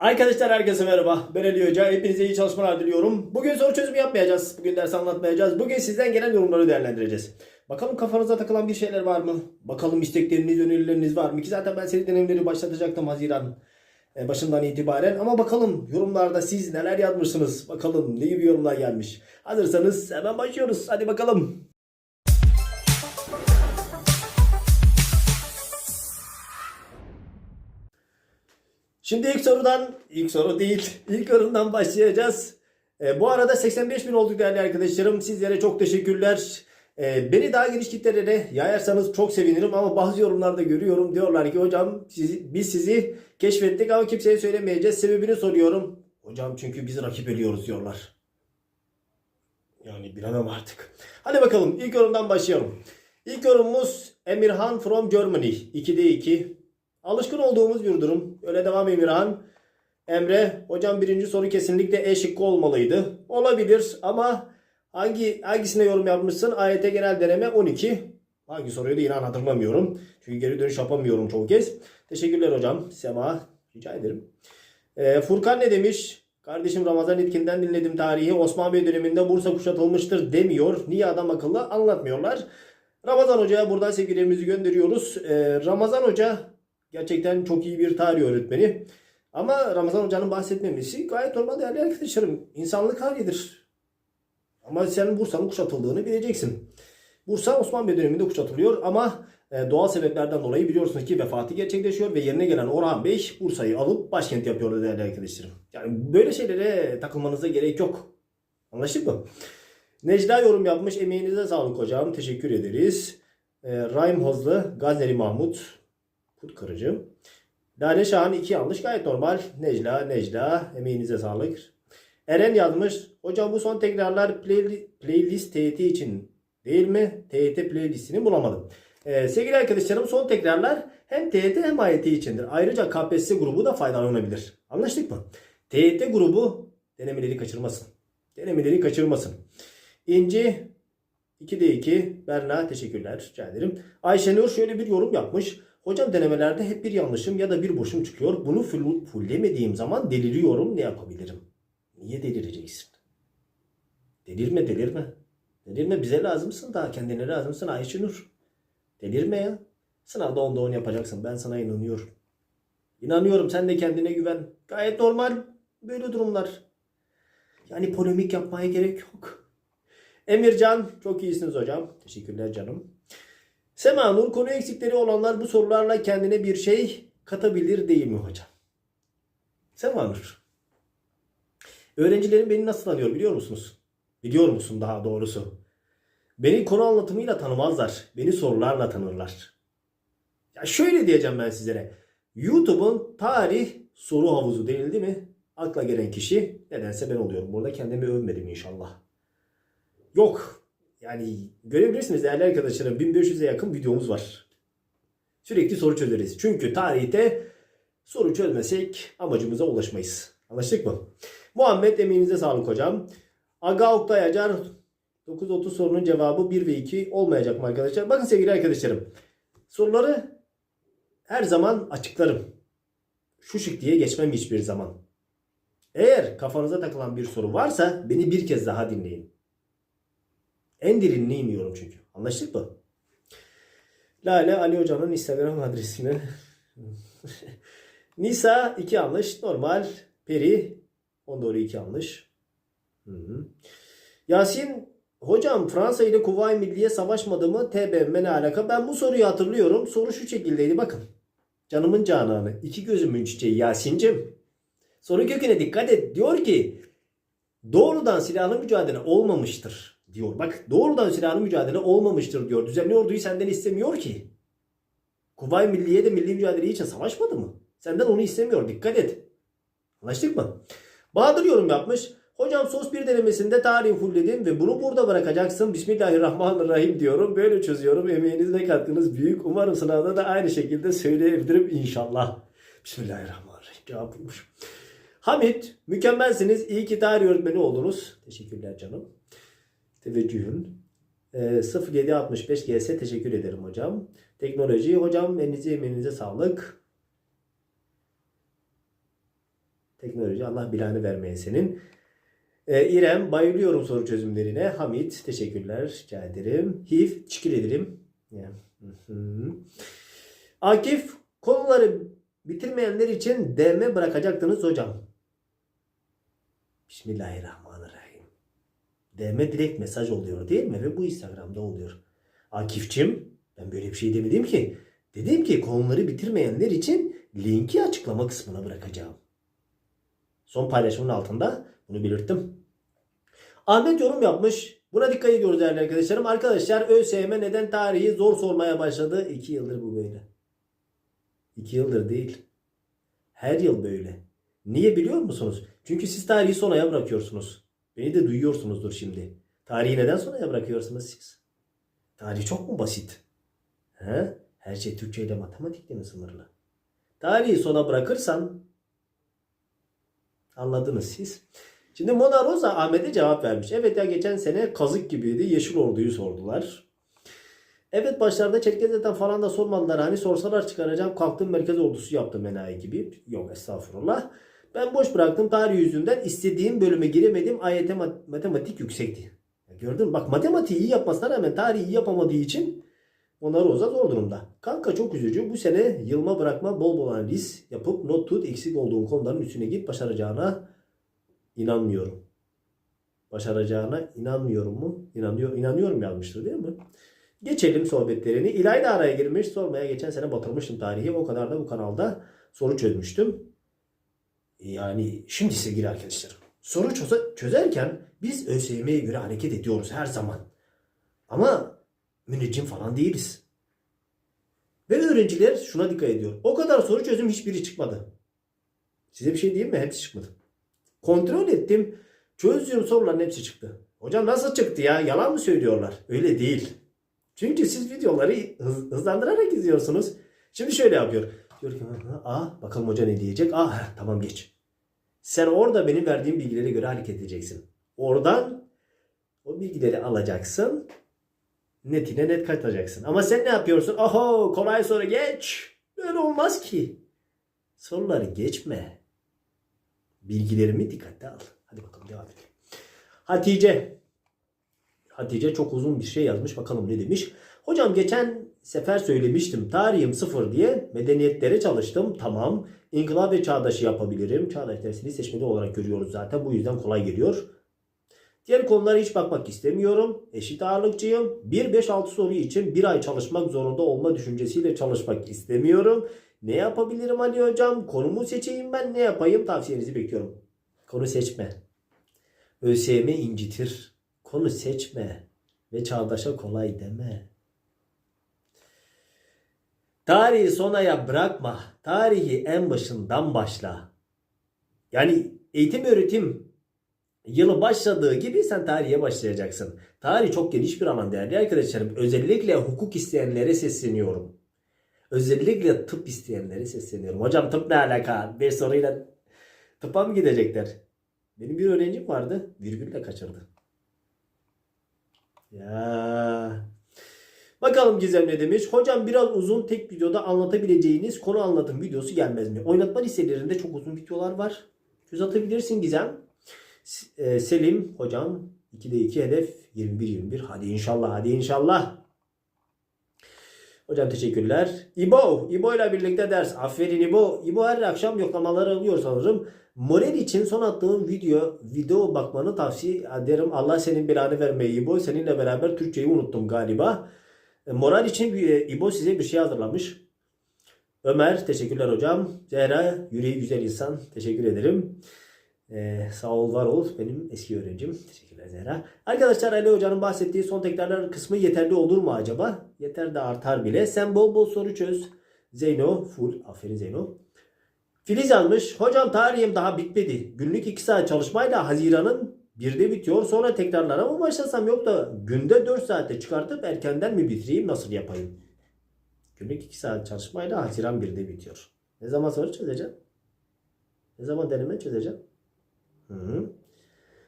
Arkadaşlar herkese merhaba. Ben Ali Hoca. Hepinize iyi çalışmalar diliyorum. Bugün soru çözümü yapmayacağız. Bugün ders anlatmayacağız. Bugün sizden gelen yorumları değerlendireceğiz. Bakalım kafanıza takılan bir şeyler var mı? Bakalım istekleriniz, önerileriniz var mı? Ki zaten ben seri denemleri başlatacaktım Haziran e, başından itibaren. Ama bakalım yorumlarda siz neler yazmışsınız? Bakalım ne gibi yorumlar gelmiş? Hazırsanız hemen başlıyoruz. Hadi bakalım. Şimdi ilk sorudan, ilk soru değil, ilk yorumdan başlayacağız. E, bu arada 85 bin olduk değerli arkadaşlarım. Sizlere çok teşekkürler. E, beni daha geniş kitlelere yayarsanız çok sevinirim ama bazı yorumlarda görüyorum. Diyorlar ki hocam sizi, biz sizi keşfettik ama kimseye söylemeyeceğiz. Sebebini soruyorum. Hocam çünkü biz rakip ölüyoruz diyorlar. Yani bilemem artık. Hadi bakalım ilk yorumdan başlayalım. İlk yorumumuz Emirhan from Germany. 2'de 2. Alışkın olduğumuz bir durum. Öyle devam Emirhan. Emre, hocam birinci soru kesinlikle E şıkkı olmalıydı. Olabilir ama hangi hangisine yorum yapmışsın? AYT genel deneme 12. Hangi soruyu da inan hatırlamıyorum. Çünkü geri dönüş yapamıyorum çoğu kez. Teşekkürler hocam. Sema, rica ederim. Ee, Furkan ne demiş? Kardeşim Ramazan İlkin'den dinledim tarihi. Osman Bey döneminde Bursa kuşatılmıştır demiyor. Niye adam akıllı anlatmıyorlar. Ramazan Hoca'ya buradan sevgilerimizi gönderiyoruz. Ee, Ramazan Hoca gerçekten çok iyi bir tarih öğretmeni. Ama Ramazan Hoca'nın bahsetmemesi gayet normal değerli arkadaşlarım. İnsanlık halidir. Ama senin Bursa'nın kuşatıldığını bileceksin. Bursa Osman Bey döneminde kuşatılıyor ama e, doğal sebeplerden dolayı biliyorsunuz ki vefatı gerçekleşiyor ve yerine gelen Orhan Bey Bursa'yı alıp başkent yapıyor değerli arkadaşlarım. Yani böyle şeylere takılmanıza gerek yok. Anlaştık mı? Necla yorum yapmış. Emeğinize sağlık hocam. Teşekkür ederiz. E, Rahim Hozlu, Gazneli Mahmut, Kurt Kırıcı. Lale Şahan iki yanlış gayet normal. Necla, Necla emeğinize sağlık. Eren yazmış. Hocam bu son tekrarlar play, playlist TYT için değil mi? TYT playlistini bulamadım. Ee, sevgili arkadaşlarım son tekrarlar hem TYT hem AYT içindir. Ayrıca KPSS grubu da faydalanabilir. Anlaştık mı? TYT grubu denemeleri kaçırmasın. Denemeleri kaçırmasın. İnci 2'de 2. Berna teşekkürler. Rica ederim. Ayşenur şöyle bir yorum yapmış. Hocam denemelerde hep bir yanlışım ya da bir boşum çıkıyor. Bunu full, fullemediğim zaman deliriyorum. Ne yapabilirim? Niye delireceksin? Delirme delirme. Delirme bize lazımsın daha kendine lazımsın Ayşenur. Delirme ya. Sınavda onda 10 yapacaksın. Ben sana inanıyorum. İnanıyorum sen de kendine güven. Gayet normal böyle durumlar. Yani polemik yapmaya gerek yok. Emircan çok iyisiniz hocam. Teşekkürler canım. Sema Nur konu eksikleri olanlar bu sorularla kendine bir şey katabilir değil mi hocam? Sema Nur. Öğrencilerim beni nasıl tanıyor biliyor musunuz? Biliyor musun daha doğrusu? Beni konu anlatımıyla tanımazlar. Beni sorularla tanırlar. Ya şöyle diyeceğim ben sizlere. YouTube'un tarih soru havuzu denildi mi? Akla gelen kişi nedense ben oluyorum. Burada kendimi övmedim inşallah. Yok. Yani görebilirsiniz değerli arkadaşlarım 1500'e yakın videomuz var. Sürekli soru çözeriz. Çünkü tarihte soru çözmesek amacımıza ulaşmayız. Anlaştık mı? Muhammed emeğinize sağlık hocam. Aga Oktay Acar 930 sorunun cevabı 1 ve 2 olmayacak mı arkadaşlar? Bakın sevgili arkadaşlarım. Soruları her zaman açıklarım. Şu şık diye geçmem hiçbir zaman. Eğer kafanıza takılan bir soru varsa beni bir kez daha dinleyin. En derinine iniyorum çünkü. Anlaştık mı? Lale Ali Hoca'nın Instagram adresini. Nisa 2 yanlış. Normal. Peri 10 doğru 2 yanlış. Hı hı. Yasin Hocam Fransa ile Kuvayi Milliye savaşmadı mı? TBMM ne alaka? Ben bu soruyu hatırlıyorum. Soru şu şekildeydi bakın. Canımın cananı. iki gözümün çiçeği Yasin'cim. Soru köküne dikkat et. Diyor ki doğrudan silahlı mücadele olmamıştır diyor. Bak doğrudan silahlı mücadele olmamıştır diyor. Düzenli orduyu senden istemiyor ki. Kuvayi Milliye de milli mücadele için savaşmadı mı? Senden onu istemiyor. Dikkat et. Anlaştık mı? Bahadır yorum yapmış. Hocam sos bir denemesinde tarihi fullledin ve bunu burada bırakacaksın. Bismillahirrahmanirrahim diyorum. Böyle çözüyorum. Emeğiniz ve katkınız büyük. Umarım sınavda da aynı şekilde söyleyebilirim inşallah. Bismillahirrahmanirrahim. Cevap bulmuş. Hamit, mükemmelsiniz. İyi ki tarih öğretmeni oldunuz. Teşekkürler canım. Teveccühün. Ee, 0765 GS teşekkür ederim hocam. Teknoloji hocam elinize emeğinize sağlık. Teknoloji Allah bilanı vermeye senin. Ee, İrem bayılıyorum soru çözümlerine. Hamit teşekkürler. Rica ederim. Hif teşekkür ederim. Ya. Hı hı. Akif konuları bitirmeyenler için DM bırakacaktınız hocam. Bismillahirrahmanirrahim. DM direkt mesaj oluyor değil mi? Ve bu Instagram'da oluyor. Akif'cim ben böyle bir şey demedim ki. Dedim ki konuları bitirmeyenler için linki açıklama kısmına bırakacağım. Son paylaşımın altında bunu belirttim. Ahmet yorum yapmış. Buna dikkat ediyoruz değerli arkadaşlarım. Arkadaşlar ÖSYM neden tarihi zor sormaya başladı? 2 yıldır bu böyle. 2 yıldır değil. Her yıl böyle. Niye biliyor musunuz? Çünkü siz tarihi sonraya bırakıyorsunuz. Beni de duyuyorsunuzdur şimdi. Tarihi neden sonraya bırakıyorsunuz siz? Tarih çok mu basit? He? Her şey Türkçe ile matematikle mi sınırlı? Tarihi sona bırakırsan anladınız siz. Şimdi Mona Rosa Ahmet'e cevap vermiş. Evet ya geçen sene kazık gibiydi. Yeşil Ordu'yu sordular. Evet başlarda Çerkeze'den falan da sormadılar. Hani sorsalar çıkaracağım. Kalktım merkez ordusu yaptım enayi gibi. Yok estağfurullah. Ben boş bıraktım tarih yüzünden. istediğim bölüme giremedim. AYT mat- matematik yüksekti. Gördün mü? Bak matematiği iyi yapmasına rağmen tarihi yapamadığı için Mona Rosa zor durumda. Kanka çok üzücü. Bu sene yılma bırakma bol bol analiz yapıp not tut eksik olduğun konuların üstüne git başaracağına inanmıyorum. Başaracağına inanmıyorum mu? İnanıyor, inanıyorum yazmıştır değil mi? Geçelim sohbetlerini. İlay da araya girmiş. Sormaya geçen sene batırmıştım tarihi. O kadar da bu kanalda soru çözmüştüm. Yani şimdi sevgili arkadaşlarım. Soru çöze- çözerken biz ÖSYM'ye göre hareket ediyoruz her zaman. Ama müneccim falan değiliz. Ve öğrenciler şuna dikkat ediyor. O kadar soru çözüm hiçbiri çıkmadı. Size bir şey diyeyim mi? Hepsi çıkmadı. Kontrol ettim. Çözdüğüm soruların hepsi çıktı. Hocam nasıl çıktı ya? Yalan mı söylüyorlar? Öyle değil. Çünkü siz videoları hız- hızlandırarak izliyorsunuz. Şimdi şöyle yapıyor. Diyor ki aa bakalım hoca ne diyecek. Heh, tamam geç. Sen orada benim verdiğim bilgilere göre hareket edeceksin. Oradan o bilgileri alacaksın. Netine net katacaksın. Ama sen ne yapıyorsun? Oho kolay soru geç. Öyle olmaz ki. Soruları geçme. Bilgilerimi dikkate al. Hadi bakalım devam edelim. Hatice. Hatice çok uzun bir şey yazmış. Bakalım ne demiş. Hocam geçen sefer söylemiştim. Tarihim sıfır diye medeniyetlere çalıştım. Tamam. İnkılap ve çağdaşı yapabilirim. Çağdaş dersini seçmeli olarak görüyoruz zaten. Bu yüzden kolay geliyor. Diğer konulara hiç bakmak istemiyorum. Eşit ağırlıkçıyım. 1-5-6 soru için bir ay çalışmak zorunda olma düşüncesiyle çalışmak istemiyorum. Ne yapabilirim Ali Hocam? Konumu seçeyim ben. Ne yapayım? Tavsiyenizi bekliyorum. Konu seçme. ÖSYM incitir. Konu seçme. Ve çağdaşa kolay deme. Tarihi sonaya bırakma. Tarihi en başından başla. Yani eğitim öğretim yılı başladığı gibi sen tarihe başlayacaksın. Tarih çok geniş bir alan değerli arkadaşlarım. Özellikle hukuk isteyenlere sesleniyorum. Özellikle tıp isteyenlere sesleniyorum. Hocam tıp ne alaka? Bir soruyla tıpa mı gidecekler? Benim bir öğrencim vardı. Virgülle kaçırdı. Ya. Bakalım Gizem ne demiş? Hocam biraz uzun tek videoda anlatabileceğiniz konu anlatım videosu gelmez mi? Oynatma listelerinde çok uzun videolar var. Göz atabilirsin Gizem. E, Selim hocam 2'de 2 hedef 21-21. Hadi inşallah hadi inşallah. Hocam teşekkürler. İbo, İbo ile birlikte ders. Aferin İbo. İbo her akşam yoklamaları alıyor sanırım. Moral için son attığım video video bakmanı tavsiye ederim. Allah senin belanı vermeyi İbo. Seninle beraber Türkçeyi unuttum galiba. E, Moral için e, İbo size bir şey hazırlamış. Ömer teşekkürler hocam. Zehra yüreği güzel insan. Teşekkür ederim. Ee, sağ ol var ol benim eski öğrencim. Teşekkürler Zehra. Arkadaşlar Ali Hoca'nın bahsettiği son tekrarlar kısmı yeterli olur mu acaba? Yeter de artar bile. Sen bol bol soru çöz. Zeyno full. Aferin Zeyno. Filiz yazmış. Hocam tarihim daha bitmedi. Günlük 2 saat çalışmayla Haziran'ın birde bitiyor. Sonra tekrarlara mı başlasam yok da günde 4 saatte çıkartıp erkenden mi bitireyim nasıl yapayım? Günlük 2 saat çalışmayla Haziran 1'de bitiyor. Ne zaman soru çözeceğim? Ne zaman deneme çözeceğim? Hı -hı.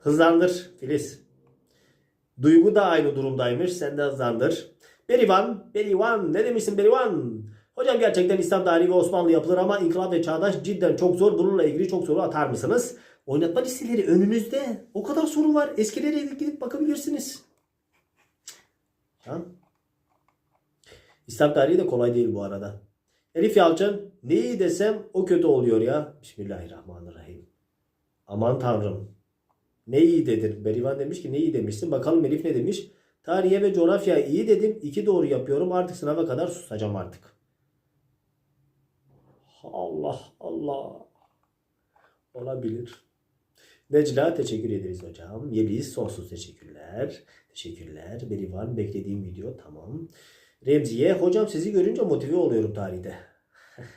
Hızlandır Filiz. Duygu da aynı durumdaymış. Sen de hızlandır. Berivan, Berivan. Ne demişsin Berivan? Hocam gerçekten İslam tarihi ve Osmanlı yapılır ama inkılap ve çağdaş cidden çok zor. Bununla ilgili çok soru atar mısınız? Oynatma listeleri önünüzde. O kadar soru var. Eskilere gidip bakabilirsiniz. Ha? İslam tarihi de kolay değil bu arada. Elif Yalçın neyi desem o kötü oluyor ya. Bismillahirrahmanirrahim. Aman tanrım. Ne iyi dedin. Berivan demiş ki ne iyi demişsin. Bakalım Elif ne demiş. Tarihe ve coğrafya iyi dedim. İki doğru yapıyorum. Artık sınava kadar susacağım artık. Allah Allah. Olabilir. Necla teşekkür ederiz hocam. Yeliz sonsuz teşekkürler. Teşekkürler. Berivan beklediğim video tamam. Remziye hocam sizi görünce motive oluyorum tarihte.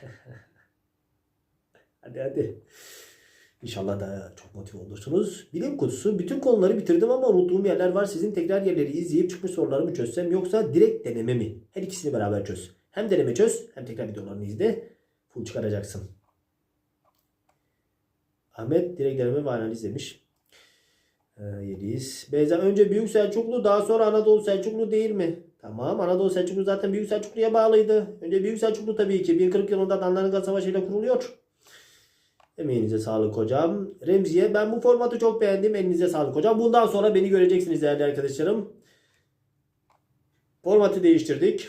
hadi hadi. İnşallah da çok motive olursunuz. Bilim kutusu bütün konuları bitirdim ama unuttuğum yerler var. Sizin tekrar yerleri izleyip çıkmış sorularımı çözsem yoksa direkt deneme mi? Her ikisini beraber çöz. Hem deneme çöz hem tekrar videolarını izle. Full çıkaracaksın. Ahmet direkt deneme ve analiz demiş. Ee, Yeliz. Beyza önce Büyük Selçuklu daha sonra Anadolu Selçuklu değil mi? Tamam Anadolu Selçuklu zaten Büyük Selçuklu'ya bağlıydı. Önce Büyük Selçuklu tabii ki 1040 yılında Danlarika Savaşı ile kuruluyor. Emeğinize sağlık hocam. Remziye ben bu formatı çok beğendim. Elinize sağlık hocam. Bundan sonra beni göreceksiniz değerli arkadaşlarım. Formatı değiştirdik.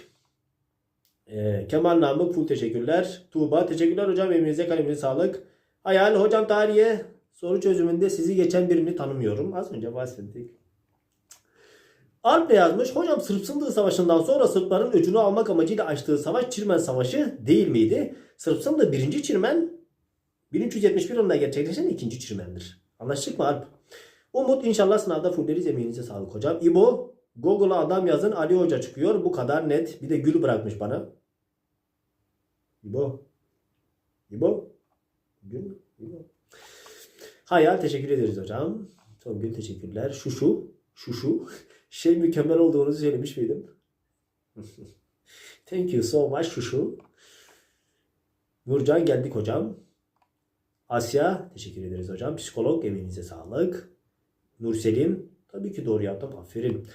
Ee, Kemal Namık full teşekkürler. Tuğba teşekkürler hocam. Emeğinize kaleminize sağlık. Hayal hocam tarihe soru çözümünde sizi geçen birini tanımıyorum. Az önce bahsettik. Alp de yazmış. Hocam Sırp Sındığı Savaşı'ndan sonra Sırpların öcünü almak amacıyla açtığı savaş Çirmen Savaşı değil miydi? Sırp Sındığı 1. Çirmen 1371 yılında gerçekleşen ikinci Çirmen'dir. Anlaştık mı Alp? Umut inşallah sınavda fulleriz emeğinize sağlık hocam. İbo Google'a adam yazın Ali Hoca çıkıyor. Bu kadar net. Bir de gül bırakmış bana. İbo. İbo. İbo. Hayal teşekkür ederiz hocam. Songül teşekkürler. Şu şu. Şu şu. Şey mükemmel olduğunuzu söylemiş miydim? Thank you so much şu şu. Nurcan geldik hocam. Asya teşekkür ederiz hocam. Psikolog emeğinize sağlık. Nurselim tabii ki doğru yaptım. Aferin.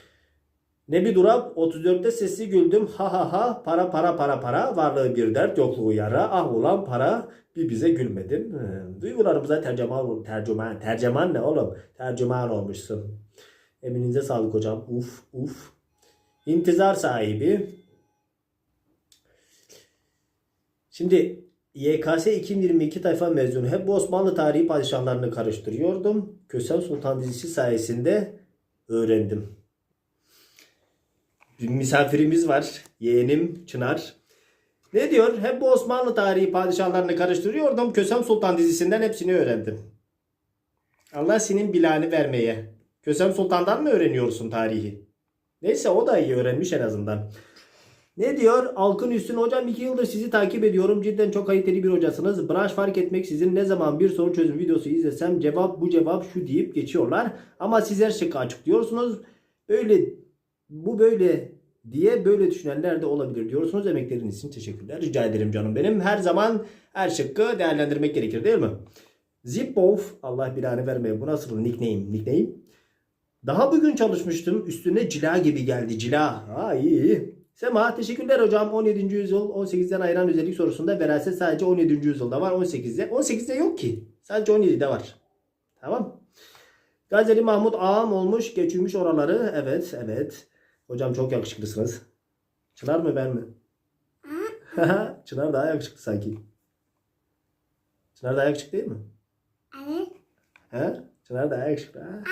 Nebi Durab 34'te sesli güldüm. Ha ha ha para para para para varlığı bir dert yokluğu yara. Ah ulan para bir bize gülmedin. Hı. Duygularımıza tercüman tercüman tercüman ne oğlum? Tercüman olmuşsun. Eminize sağlık hocam. Uf uf. İntizar sahibi. Şimdi YKS 2022 tayfa mezunu. Hep bu Osmanlı tarihi padişahlarını karıştırıyordum. Kösem Sultan dizisi sayesinde öğrendim. Misafirimiz var. Yeğenim Çınar. Ne diyor? Hep bu Osmanlı tarihi padişahlarını karıştırıyordum. Kösem Sultan dizisinden hepsini öğrendim. Allah senin bilanı vermeye. Kösem Sultan'dan mı öğreniyorsun tarihi? Neyse o da iyi öğrenmiş en azından. Ne diyor? Alkın Üstün hocam 2 yıldır sizi takip ediyorum. Cidden çok kaliteli bir hocasınız. Branş fark etmek sizin ne zaman bir soru çözüm videosu izlesem cevap bu cevap şu deyip geçiyorlar. Ama siz her şıkkı açıklıyorsunuz. Böyle bu böyle diye böyle düşünenler de olabilir diyorsunuz. Emekleriniz için teşekkürler. Rica ederim canım benim. Her zaman her şıkkı değerlendirmek gerekir değil mi? Zipov Allah bilanı vermeye. Bu nasıl nickname? Nickname? Daha bugün çalışmıştım. Üstüne cila gibi geldi. Cila. Ha iyi iyi. Sema teşekkürler hocam. 17. yüzyıl 18'den ayıran özellik sorusunda veraset sadece 17. yüzyılda var. 18'de. 18'de yok ki. Sadece 17'de var. Tamam. Gazeli Mahmut ağam olmuş. Geçirmiş oraları. Evet evet. Hocam çok yakışıklısınız. Çınar mı ben mi? Çınar daha yakışıklı sanki. Çınar daha yakışıklı değil mi? Evet. He? Çınar daha yakışıklı. Ha?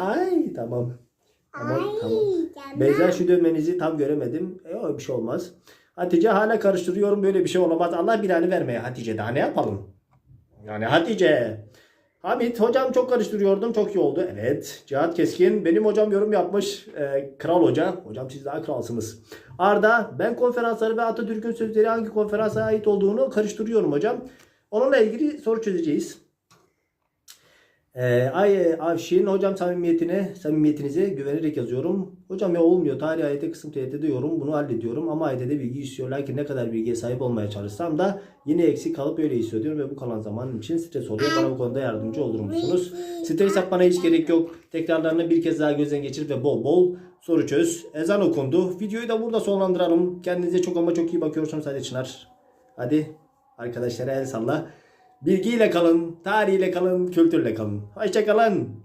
Ay tamam. Tamam Ay tamam. canım. Beyza şu dövmenizi tam göremedim. E, o bir şey olmaz. Hatice hala karıştırıyorum böyle bir şey olamaz. Allah bilanı vermeye Hatice daha ne yapalım? Yani Hatice. Hamit hocam çok karıştırıyordum çok iyi oldu. Evet Cihat Keskin benim hocam yorum yapmış. Ee, kral hoca. Hocam siz daha kralsınız. Arda ben konferansları ve Atatürk'ün sözleri hangi konferansa ait olduğunu karıştırıyorum hocam. Onunla ilgili soru çözeceğiz. Ee, ay Avşin hocam samimiyetine, samimiyetinize güvenerek yazıyorum. Hocam ya olmuyor. Tarih ayette kısım TYT diyorum. Bunu hallediyorum. Ama ayette de bilgi istiyor. Lakin ne kadar bilgiye sahip olmaya çalışsam da yine eksik kalıp öyle istiyor diyorum. Ve bu kalan zaman için stres oluyor. Bana bu konuda yardımcı olur musunuz? Stres yapmana hiç gerek yok. Tekrarlarını bir kez daha gözden geçir ve bol bol soru çöz. Ezan okundu. Videoyu da burada sonlandıralım. Kendinize çok ama çok iyi bakıyorsunuz. Hadi Çınar. Hadi arkadaşlara el salla. Bilgiyle kalın, tarihiyle kalın, kültürle kalın. Hoşçakalın.